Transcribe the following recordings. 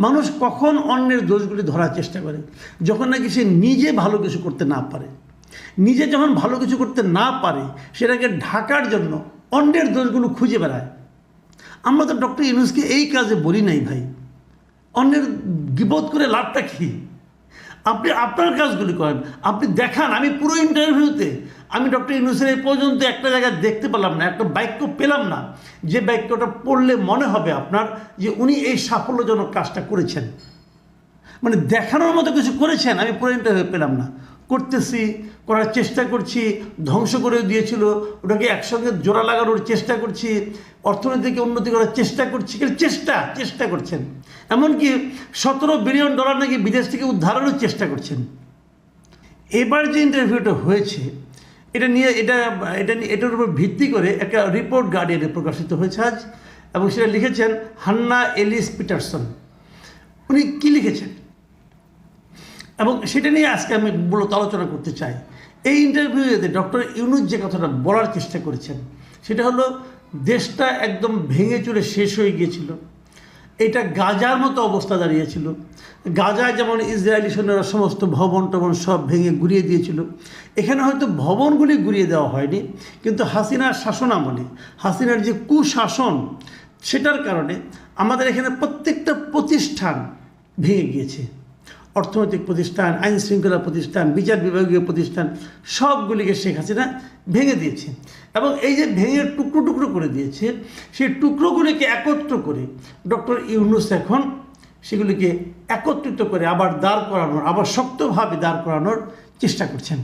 মানুষ কখন অন্যের দোষগুলি ধরার চেষ্টা করে? যখন নাকি সে নিজে ভালো কিছু করতে না পারে। নিজে যখন ভালো কিছু করতে না পারে, সেটাকে ঢাকার জন্য অন্যের দোষগুলো খুঁজে বেড়ায়। আমরা তো ডক্টর ইউনুসকে এই কাজে বলি নাই ভাই। অন্যের বিপদ করে লাভটা কী? আপনি আপনার কাজগুলি করেন। আপনি দেখান, আমি পুরো ইন্টারভিউতে আমি ডক্টর ইউনুসের এই পর্যন্ত একটা জায়গায় দেখতে পেলাম না, একটা বাক্য পেলাম না। যে বাক্যটা পড়লে মনে হবে আপনার যে উনি এই সাফল্যজনক কাজটা করেছেন। মানে দেখানোর মতো কিছু করেছেন, আমি পুরো ইন্টারভিউ পেলাম না। করতেছি, করার চেষ্টা করছি, ধ্বংস করে দিয়েছিল, ওটাকে একসঙ্গে জোড়া লাগানোর চেষ্টা করছি, অর্থনীতিকে উন্নতি করার চেষ্টা করছি কিন্তু চেষ্টা চেষ্টা করছেন। এমনকি সতেরো বিলিয়ন ডলার নাকি বিদেশ থেকে উদ্ধারেরও চেষ্টা করছেন। এবার যে ইন্টারভিউটা হয়েছে, এটা নিয়ে, এটা এটা নিয়ে, এটার উপর ভিত্তি করে একটা রিপোর্ট গার্ডিয়ানে প্রকাশিত হয়েছে আজ, এবং সেটা লিখেছেন হান্না এলিস পিটারসন। উনি কী লিখেছেন? এবং সেটা নিয়ে আজকে আমি মূলত আলোচনা করতে চাই। এই ইন্টারভিউতে ডক্টর ইউনুস যে কথাটা বলার চেষ্টা করেছেন, সেটা হলো, দেশটা একদম ভেঙে চুরে শেষ হয়ে গিয়েছিল। এটা গাজার মতো অবস্থা দাঁড়িয়েছিল। গাজায় যেমন ইসরায়েলি সৈন্যরা সমস্ত ভবন টবন সব ভেঙে গুড়িয়ে দিয়েছিল। এখানে হয়তো ভবনগুলি গুড়িয়ে দেওয়া হয়নি, কিন্তু হাসিনার শাসন আমলে, হাসিনার যে কুশাসন, সেটার কারণে আমাদের এখানে প্রত্যেকটা প্রতিষ্ঠান ভেঙে গিয়েছে। অর্থনৈতিক প্রতিষ্ঠান, আইন শৃঙ্খলা প্রতিষ্ঠান, বিচার বিভাগীয় প্রতিষ্ঠান, সবগুলিকে শেখ হাসিনা ভেঙে দিয়েছে। এবং এই যে ভেঙে টুকরো টুকরো করে দিয়েছে, সেই টুকরোগুলিকে একত্র করে ডক্টর ইউনুস এখন সেগুলিকে একত্রিত করে আবার দাঁড় করানোর, আবার শক্তভাবে দাঁড় করানোর চেষ্টা করছেন।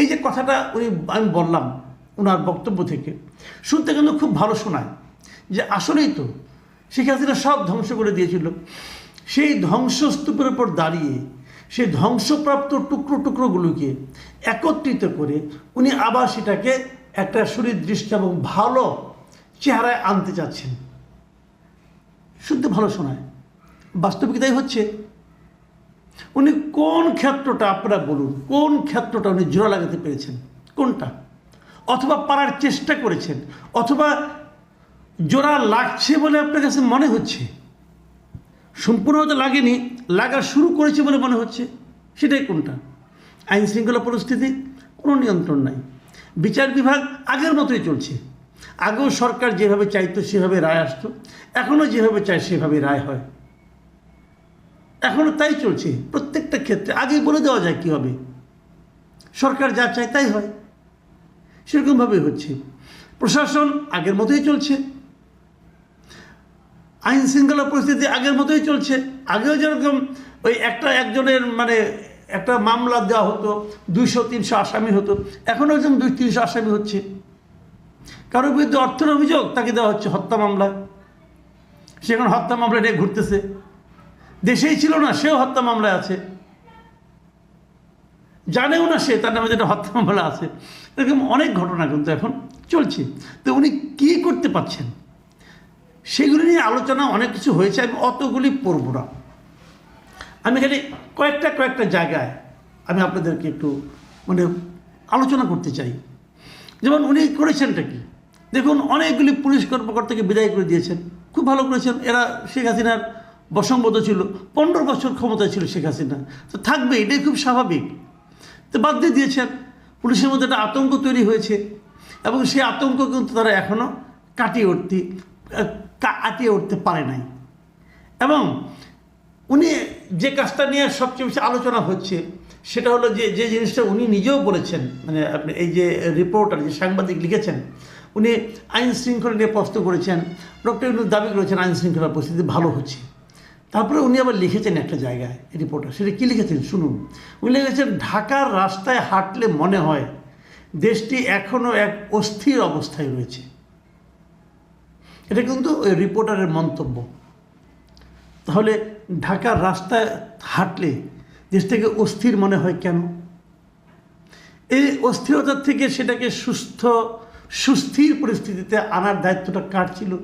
এই যে কথাটা উনি, আমি বললাম ওনার বক্তব্য থেকে, শুনতে কিন্তু খুব ভালো শোনায় যে আসলেই তো শেখ হাসিনা সব ধ্বংস করে দিয়েছিল। সেই ধ্বংসস্তূপের উপর দাঁড়িয়ে, সেই ধ্বংসপ্রাপ্ত টুকরো টুকরোগুলোকে একত্রিত করে উনি আবার সেটাকে একটা সুনির্দিষ্ট এবং ভালো চেহারায় আনতে চাচ্ছেন। শুনতে ভালো শোনায়। বাস্তবিকতাই হচ্ছে? উনি কোন ক্ষেত্রটা আপনারা বলুন, কোন ক্ষেত্রটা উনি জোড়া লাগাতে পেরেছেন? কোনটা? অথবা পারার চেষ্টা করেছেন, অথবা জোড়া লাগছে বলে আপনার কাছে মনে হচ্ছে? সম্পূর্ণ লাগেনি, লাগা শুরু করেছে বলে মনে হচ্ছে। সেটাই কোনটা? আইন শৃঙ্খলা পরিস্থিতি কোনো নিয়ন্ত্রণ নাই। বিচার বিভাগ আগের মতোই চলছে। আগেও সরকার যেভাবে চাইতো সেভাবে রায় আসতো এখনও যেভাবে চায় সেভাবে রায় হয়। এখনও তাই চলছে, প্রত্যেকটা ক্ষেত্রে। আগেই বলে দেওয়া যায় কী হবে। সরকার যা চায় তাই হয়। সেরকমভাবে হচ্ছে। প্রশাসন আগের মতোই চলছে। আইন শৃঙ্খলা পরিস্থিতি আগের মতোই চলছে। আগেও যেরকম ওই একটা একজনের মানে একটা মামলা দেওয়া হতো, দুইশো, তিনশো আসামি হতো। এখনও একজন দুই, তিনশো আসামি হচ্ছে। কারোর বিরুদ্ধে অর্থের অভিযোগ, তাকে দেওয়া হচ্ছে হত্যা মামলা। সে এখন হত্যা মামলা নিয়ে ঘুরতেছে। দেশেই ছিল না, সেও হত্যা মামলায় আছে। জানেও না সে, তার নামে যেটা হত্যা মামলা আছে। এরকম অনেক ঘটনা কিন্তু এখন চলছে। তো উনি কী করতে পারছেন? সেগুলি নিয়ে আলোচনা অনেক কিছু হয়েছে, আমি অতগুলি পড়ব না। আমি এখানে কয়েকটা কয়েকটা জায়গায় আমি আপনাদেরকে একটু মানে আলোচনা করতে চাই। যেমন উনি করেছেনটা কি? দেখুন, অনেকগুলি পুলিশ কর্মকর্তাকে বিদায় করে দিয়েছেন, খুব ভালো করেছেন। এরা শেখ হাসিনার বসংবদ্ধ ছিল, পনেরো বছর ক্ষমতায় ছিল শেখ হাসিনা তো থাকবে, এটাই খুব স্বাভাবিক। তো বাদ দিয়ে দিয়েছেন, পুলিশের মধ্যে একটা আতঙ্ক তৈরি হয়েছে এবং সেই আতঙ্ক কিন্তু তারা এখনও কাটিয়ে উঠতে কাটিয়ে উঠতে পারে নাই। এবং উনি যে কাজটা নিয়ে সবচেয়ে বেশি আলোচনা হচ্ছে, সেটা হলো যে যে জিনিসটা উনি নিজেও বলেছেন মানে আপনি এই যে রিপোর্টার, যে সাংবাদিক লিখেছেন, উনি আইন শৃঙ্খলা নিয়ে প্রশ্ন করেছেন, ডক্টর ইউনুস দাবি করেছেন আইন শৃঙ্খলা পরিস্থিতি ভালো হচ্ছে। তারপরে উনি আবার লিখেছেন একটা জায়গায়, রিপোর্টার, সেটা কী লিখেছেন? শুনুন। উনি লিখেছেন, ঢাকার রাস্তায় হাঁটলে মনে হয় দেশটি এখনও এক অস্থির অবস্থায় রয়েছে। এটা কিন্তু ওই রিপোর্টারের মন্তব্য। তাহলে ঢাকার রাস্তায় হাঁটলে দেশটাকে অস্থির মনে হয় কেন? এই অস্থিরতার থেকে সেটাকে সুস্থ, সুস্থির পরিস্থিতিতে আনার দায়িত্বটা কার ছিল?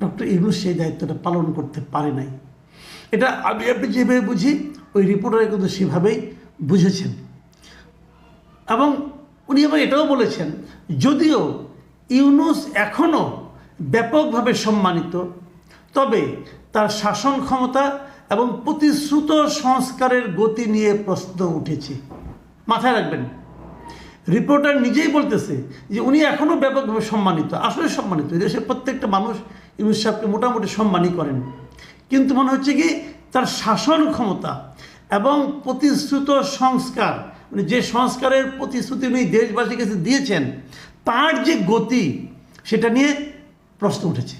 ডক্টর ইউনুস সেই দায়িত্বটা পালন করতে পারে নাই। এটা আমি আপনি যেভাবে বুঝি, ওই রিপোর্টারে কিন্তু সেভাবেই বুঝেছেন। এবং উনি আবার এটাও বলেছেন, যদিও ইউনুস এখনও ব্যাপকভাবে সম্মানিত। তবে তার শাসন ক্ষমতা এবং প্রতিশ্রুত সংস্কারের গতি নিয়ে প্রশ্ন উঠেছে। মাথায় রাখবেন, রিপোর্টার নিজেই বলতেছে যে উনি এখনও ব্যাপকভাবে সম্মানিত। আসলে সম্মানিত দেশের প্রত্যেকটা মানুষ ইউনুস সাহেবকে মোটামুটি সম্মানই করেন। কিন্তু মনে হচ্ছে কি, তার শাসন ক্ষমতা এবং প্রতিশ্রুত সংস্কার মানে যে সংস্কারের প্রতিশ্রুতি উনি দেশবাসীর কাছে দিয়েছেন, তার যে গতি, সেটা নিয়ে প্রশ্ন উঠেছে।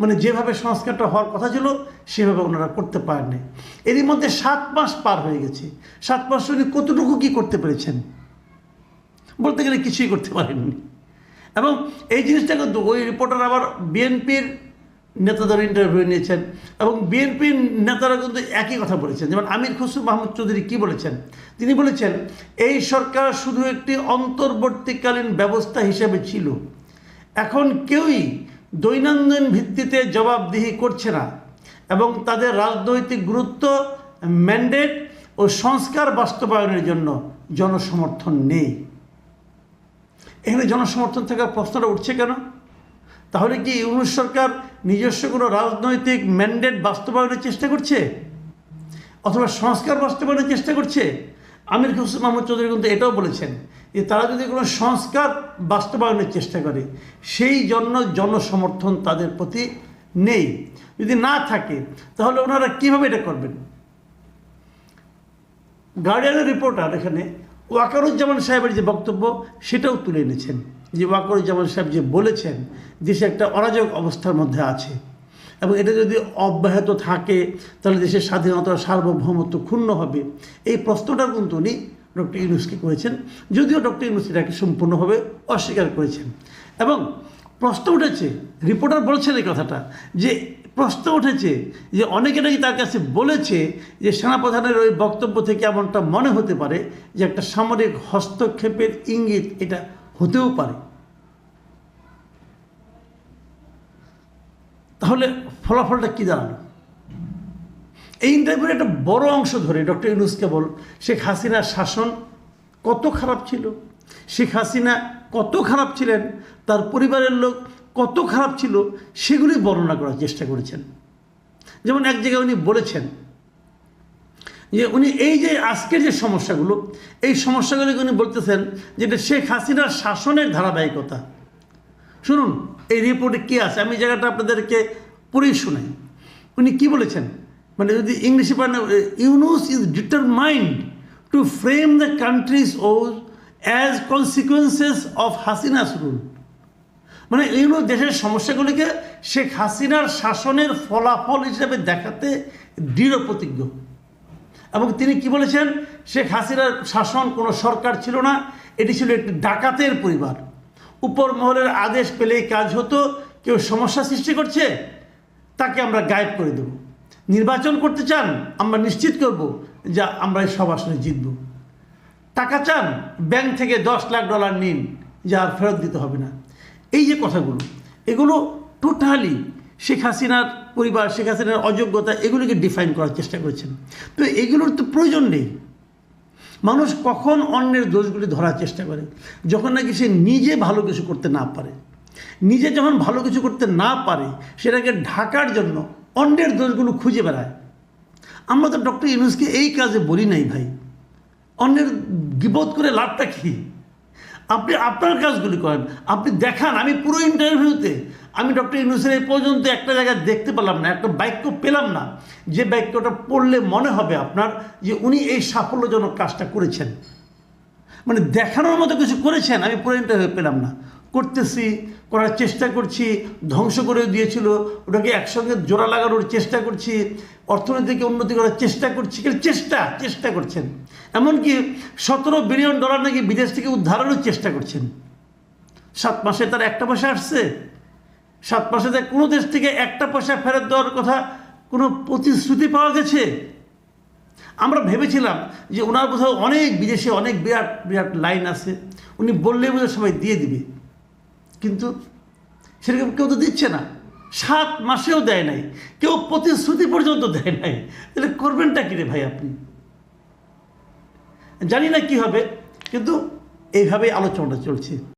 মানে যেভাবে সংস্কারটা হওয়ার কথা ছিল, সেভাবে ওনারা করতে পারেননি। এরই মধ্যে সাত মাস পার হয়ে গেছে। সাত মাস উনি কতটুকু কী করতে পেরেছেন? বলতে গেলে কিছুই করতে পারেননি। এবং এই জিনিসটা কিন্তু ওই রিপোর্টার আবার বিএনপির নেতাদের ইন্টারভিউ নিয়েছেন। এবং বিএনপির নেতারা কিন্তু একই কথা বলেছেন। যেমন আমির খসরু মাহমুদ চৌধুরী কী বলেছেন? তিনি বলেছেন, এই সরকার শুধু একটি অন্তর্বর্তীকালীন ব্যবস্থা হিসেবে ছিল। এখন কেউই দৈনন্দিন ভিত্তিতে জবাবদিহি করছে না এবং তাদের রাজনৈতিক গুরুত্ব ম্যান্ডেট ও সংস্কার বাস্তবায়নের জন্য জনসমর্থন নেই। এখানে জনসমর্থন থাকার প্রশ্নটা উঠছে কেন? তাহলে কি ইউনুস সরকার নিজস্ব কোনো রাজনৈতিক ম্যান্ডেট বাস্তবায়নের চেষ্টা করছে? অথবা সংস্কার বাস্তবায়নের চেষ্টা করছে? আমির হোসেন মাহমুদ চৌধুরী কিন্তু এটাও বলেছেন যে তারা যদি কোনো সংস্কার বাস্তবায়নের চেষ্টা করে, সেই জন্য জনসমর্থন তাদের প্রতি নেই। যদি না থাকে, তাহলে ওনারা কীভাবে এটা করবেন? গার্ডিয়ানের রিপোর্টার এখানে ওয়াকারুজ্জামান সাহেবের যে বক্তব্য, সেটাও তুলে এনেছেন। যে ওয়াকারুজ্জামান সাহেব যে বলেছেন, দেশে একটা অরাজক অবস্থার মধ্যে আছে। এবং এটা যদি অব্যাহত থাকে, তাহলে দেশের স্বাধীনতা সার্বভৌমত্ব ক্ষুণ্ণ হবে। এই প্রশ্নটা কিন্তু উনি ডক্টর ইউনুসকে করেছেন, যদিও ডক্টর ইউনুস এটাকে সম্পূর্ণভাবে অস্বীকার করেছেন। এবং প্রশ্ন উঠেছে, রিপোর্টার বলছেন এই কথাটা, যে প্রশ্ন উঠেছে যে অনেকে নাকি তার কাছে বলেছে যে সেনাপ্রধানের ওই বক্তব্য থেকে এমনটা মনে হতে পারে যে একটা সামরিক হস্তক্ষেপের ইঙ্গিত এটা হতেও পারে। তাহলে ফলাফলটা কী দাঁড়াল? এই ইন্টারভিউর একটা বড় অংশ ধরে ডক্টর ইউনুস কেবল শেখ হাসিনার শাসন কত খারাপ ছিল? শেখ হাসিনা কত খারাপ ছিলেন? তার পরিবারের লোক কত খারাপ ছিল? সেগুলি বর্ণনা করার চেষ্টা করেছেন। যেমন এক জায়গায় উনি বলেছেন যে উনি এই যে আজকের যে সমস্যাগুলো, এই সমস্যাগুলিকে উনি বলতেছেন যেটা শেখ হাসিনার শাসনের ধারাবাহিকতা। শুনুন, এই রিপোর্টে কী আছে? আমি জায়গাটা আপনাদেরকে পড়েই শোনাই। উনি কি বলেছেন? মানে যদি ইংলিশে পারেন Yunus is determined to frame the country's woes as consequences of Hasina's rule. মানে ইউনুস দেশের সমস্যাগুলিকে শেখ হাসিনার শাসনের ফলাফল হিসেবে দেখাতে দৃঢ় প্রতিজ্ঞ। এবং তিনি কি বলেছেন? শেখ হাসিনার শাসন কোনো সরকার ছিল না, এটি ছিল একটি ডাকাতের পরিবার। উপর মহলের আদেশ পেলেই কাজ হতো, কেউ সমস্যা সৃষ্টি করছে, তাকে আমরা গায়েব করে দেব। নির্বাচন করতে চান, আমরা নিশ্চিত করব যে আমরা এই সব আসনে জিতব। টাকা চান, ব্যাংক থেকে দশ লাখ ডলার নিন, যা আর ফেরত দিতে হবে না। এই যে কথাগুলো, এগুলো টোটালি শেখ হাসিনার পরিবার, শেখ হাসিনার অযোগ্যতা, এগুলিকে ডিফাইন করার চেষ্টা করেছেন। তো এগুলোর তো প্রয়োজন নেই। মানুষ কখন অন্যের দোষগুলি ধরার চেষ্টা করে? যখন নাকি সে নিজে ভালো কিছু করতে না পারে। নিজে যখন ভালো কিছু করতে না পারে, সেটাকে ঢাকার জন্য অন্যের দোষগুলো খুঁজে বেড়ায়। আমরা তো ডক্টর ইউনুসকে এই কাজে বলি নাই ভাই। অন্যের গিবোধ করে লাভটা কী? আপনি আপনার কাজগুলি করেন, আপনি দেখান। আমি পুরো ইন্টারভিউতে আমি ডক্টর ইউনুসের এই পর্যন্ত একটা জায়গায় দেখতে পেলাম না, একটা বাক্য পেলাম না। যে বাক্যটা পড়লে মনে হবে আপনার যে উনি এই সাফল্যজনক কাজটা করেছেন। মানে দেখানোর মতো কিছু করেছেন, আমি পুরো ইন্টারভিউ পেলাম না। করতেছি, করার চেষ্টা করছি, ধ্বংস করে দিয়েছিল, ওটাকে একসঙ্গে জোড়া লাগানোর চেষ্টা করছি, অর্থনীতিকে উন্নতি করার চেষ্টা করছি চেষ্টা চেষ্টা করছেন। এমনকি সতেরো বিলিয়ন ডলার নাকি বিদেশ থেকে উদ্ধারেরও চেষ্টা করছেন। সাত মাসে তার একটা পয়সা আসছে। সাত মাসে তার কোনো দেশ থেকে একটা পয়সা ফেরত দেওয়ার কথা কোনো প্রতিশ্রুতি পাওয়া গেছে? আমরা ভেবেছিলাম যে ওনার কোথাও অনেক বিদেশে অনেক বিরাট বিরাট লাইন আছে। উনি বললে বোধহয় সবাই দিয়ে দিবে। কিন্তু সেরকম কেউ তো দিচ্ছে না। সাত মাসেও দেয় নাই। কেউ প্রতিশ্রুতি পর্যন্ত দেয় নাই। তাহলে করবেনটা কি রে ভাই আপনি? জানি না কি হবে, কিন্তু এইভাবেই আলোচনাটা চলছে।